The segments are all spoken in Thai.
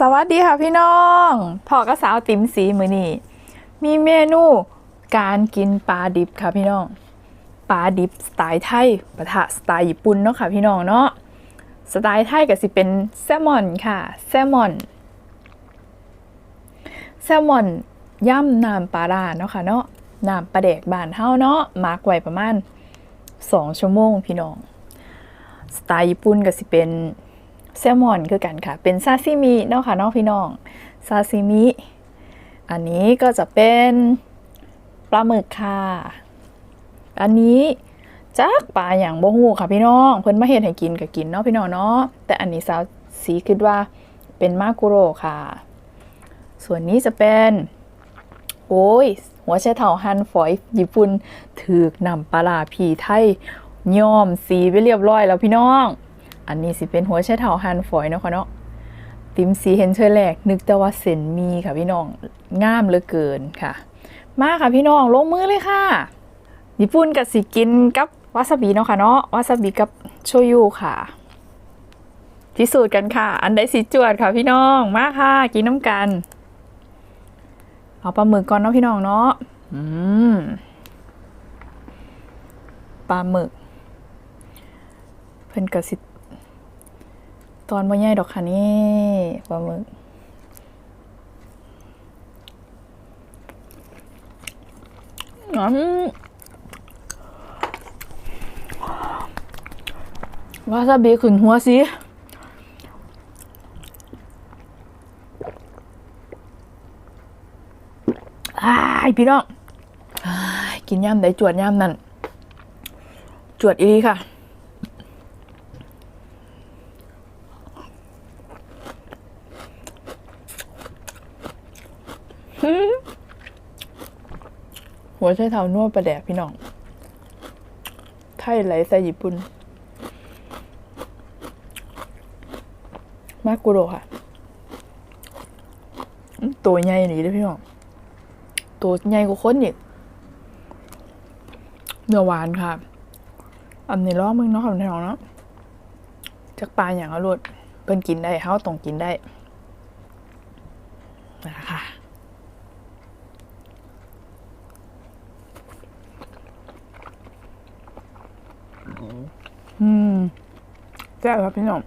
สวัสดีค่ะพี่น้องพ่อกับสาวติ๋มสีมือนี่มีเมนูการกินปลาดิบค่ะพี่น้องปลาดิบสไตล์ไทยปะทะสไตล์ญี่ปุ่นเนาะค่ะพี่น้องเนาะสไตล์ไทยก็สิเป็นแซลมอนค่ะแซลมอนแซลมอนย่ำน้ำปลาร้าเนาะค่ะเนาะน้ำปลาแดกบานเฮาเนาะมาร์กไว้ประมาณ 2 ชั่วโมงพี่น้อง สไตล์ญี่ปุ่นก็สิเป็น แซลมอนคือกันค่ะ เป็นซาซิมิเนาะค่ะเนาะพี่น้องซาซิมิ อันนี้ก็จะเป็นปลาหมึกค่ะ อันนี้จักปลาอย่างบ่ฮู้ค่ะพี่น้อง เพิ่นมาเฮ็ดให้กินก็กินเนาะพี่น้องเนาะแต่อันนี้สาวสีคิดว่าเป็นมากุโรค่ะ ส่วนนี้จะเป็น โอ้ย หัวไชเท้าฮันฝอยญี่ปุ่นถือกนำปลาร้าผีไทยย้อมสีไปเรียบร้อยแล้วพี่น้อง อันนี้สิเป็นหัวไชเท้าฮันฝอยเนาะคะเนาะติมสีเห็นเชยแรก นึกแต่ว่าเส้นมีค่ะพี่น้องงามเหลือเกินค่ะ มาค่ะพี่น้องลงมือเลยค่ะ ญี่ปุ่นกับสิกินกับวาซาบิเนาะค่ะเนาะวาซาบิกับโชยุค่ะพิสูจน์กันค่ะ อันใดสีจวดค่ะพี่น้องมาค่ะ กินน้ำกัน เอาปลาหมึกก่อนเนาะพี่น้องเนาะอืมปลาหมึก เพิ่นกระสิ ตอนบ่ใหญ่ดอกค่ะนี่ปลาหมึกอืมวาซาบิขึ้นหัวสิอ้ายพี่น้องกินย่ำได้จวดย่ำนั่น จวดอีค่ะ หัวใช้เท้านวดประแดกพี่น้อง ไทยไหลใส่ญี่ปุ่น มากุโรค่ะ ตัวใหญ่หนีเลยพี่น้อง ตัวใหญ่กว่าคนอีกเนื้อหวานค่ะ อันนี้ล้อมึงเนาะคำแถวเนาะจากปลาอย่างอรดเพิ่นกินได้เฮาต้องกินได้นะคะ อืมแซ่บครับพี่น้อง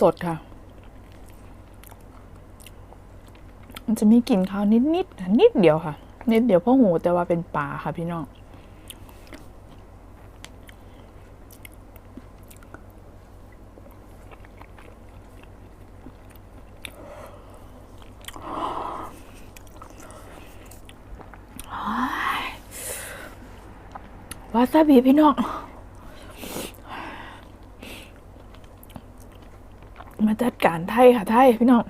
สดค่ะ มันจะมีกลิ่นข้าวนิดนิดๆนิดเดียวค่ะ นิดเดียวเพราะหูแต่ว่าเป็นปลาค่ะพี่น้องาซาบิพี่น้องมาจัดการไทยค่ะไทยพี่น้อง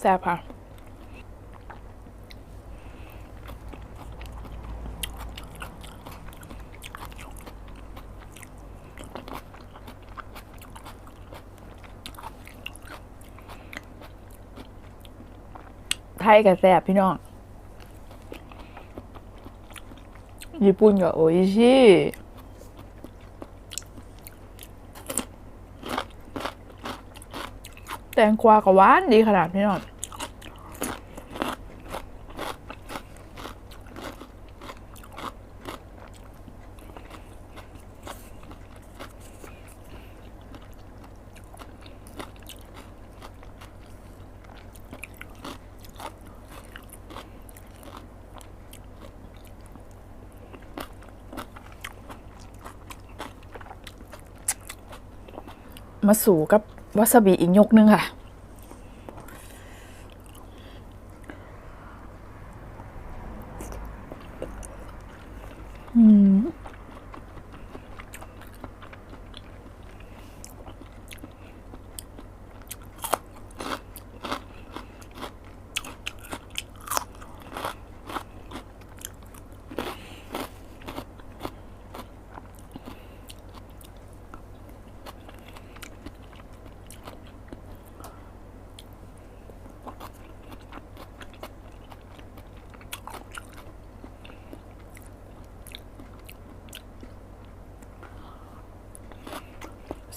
แซ่บค่ะ ทยกับแซ่บพี่น้อง ญี่ปุ่นกับโออิชิแตงกวากับหวานดีขนาดพี่น้อง มาสู่กับวาซาบิอีกยกนึงค่ะ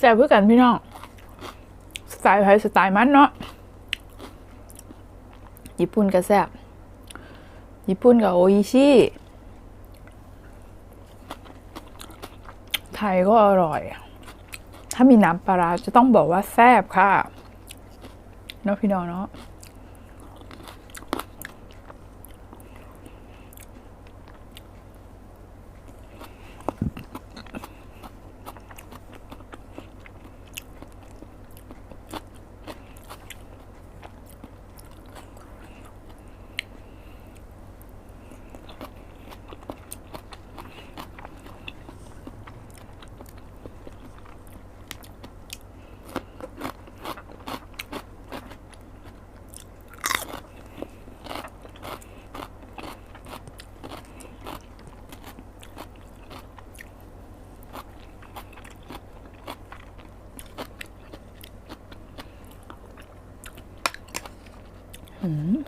แซ่บเพื่อกันพี่น้อง สไตล์ไทยสไตล์มันเนาะ ญี่ปุ่นก็แซ่บ ญี่ปุ่นกับโออิชิ ไทยก็อร่อย ถ้ามีน้ำปลาร้าจะต้องบอกว่าแซ่บค่ะ เนาะพี่น้องเนาะ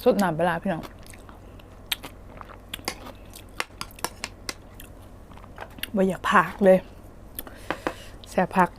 สดน้ำปลาพี่น้องบ่อยากพักเลยแซ่บพัก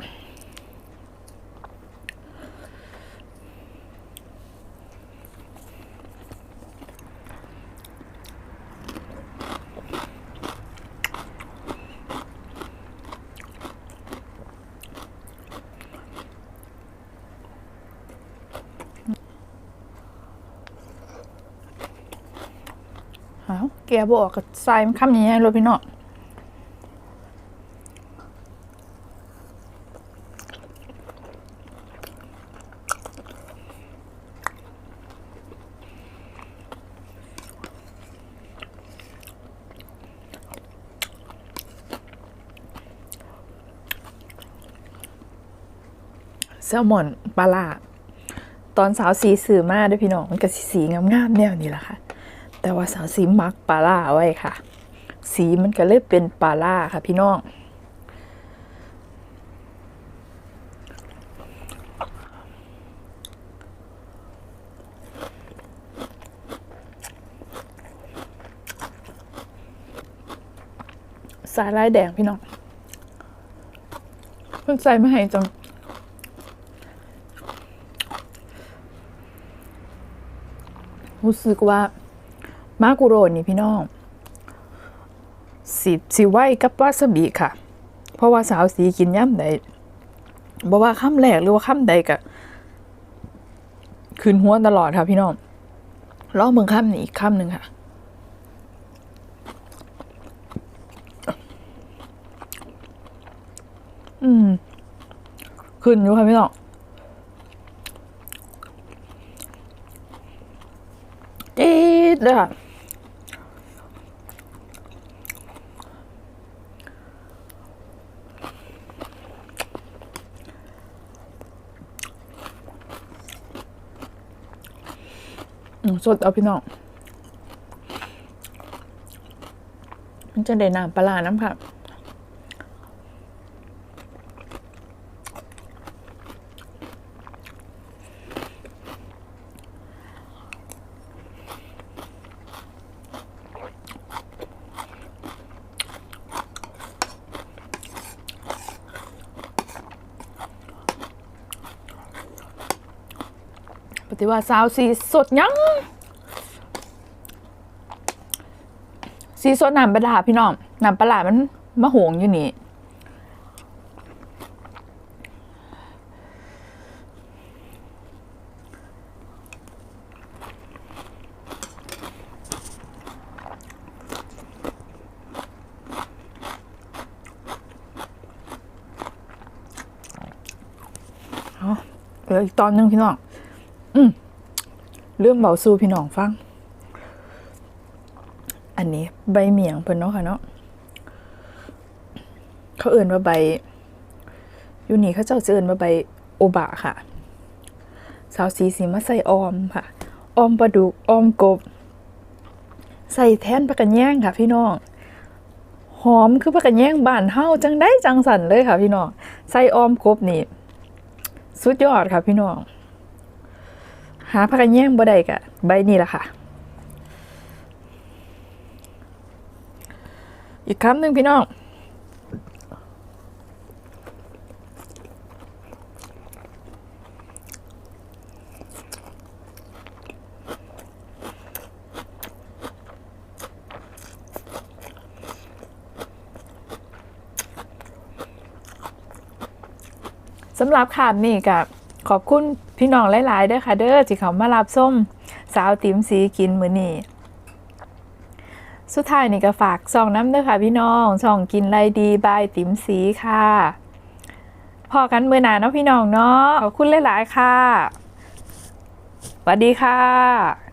อ้าแกบอกกับทรายมันคำยังไงรถพี่น้องแซลมอนปลาล่าตอนสาวสีสื่อมาเด้วยพี่น้อง มันก็สีสีงามๆแนวนี้แหละค่ะ แต่ว่าสาวสีมักปลาล่าไว้ค่ะ สีมันก็เลยเป็นปลาล่าค่ะ พี่น้องสายลายแดงพี่น้องเพิ่งใส่มาให้จังรู้สึกว่า มากุโรนี่พี่น้อง สิสิไว้กับวาซาบิค่ะ เพราะว่าสาวสีกินย่ำใดบอกว่าข้ามแรกหรือว่าข้ามใดกะคืนหัวตลอดค่ะพี่น้องลองเบิ่งข้ามนี้อีกข้ามหนึ่งค่ะอืมขึ้นอยู่ค่ะพี่น้องจี๊ดเลยค่ะ สดเอาพี่น้อง มันจะได้น้ำปลาร้าน้ำค่ะปฏิว่าสาวสีสดยัง สีสดน้ำปลาร้าพี่น้องน้ำปลาร้ามันมะโหงอยู่นี่เอาเหลืออีกตอนหนึงพี่น้อง อืมเรื่องเบาสู้พี่น้องฟัง อันนี้ใบเหมียงเพิ่นเนาะค่ะเนาะเขาเอื่นว่าใบอยู่นี่เขาเจ้าจะเอื่นว่าใบโอบะค่ะ สาวสีสีมาใส่ออมค่ะออมปลาดุกออมกบ ใส่แทนผักกะแยงค่ะ พี่น้องหอมคือผักกะแยงบ้านเฮาจังได้จังสันเลยค่ะ พี่น้องใส่ออมกบนี่สุดยอดค่ะ พี่น้องหาผักกะแยงบ่ได้กะใบนี้ละค่ะีกคำหนึ่งพี่น้องสำหรับขาำนี่กับขอบคุณพี่น้องหลายๆด้วยค่ะเด้อที่เขามารับส้มสาวติ๋มสีกินมือนี่ สุดท้ายนี่ก็ฝากส่องน้ำเด้อค่ะพี่น้องช่องกินไรดีบายติ๋มสีค่ะพอกันเมื่อหน้าเนาะพี่น้องเนาะขอบคุณหลาย ๆ ค่ะสวัสดีค่ะ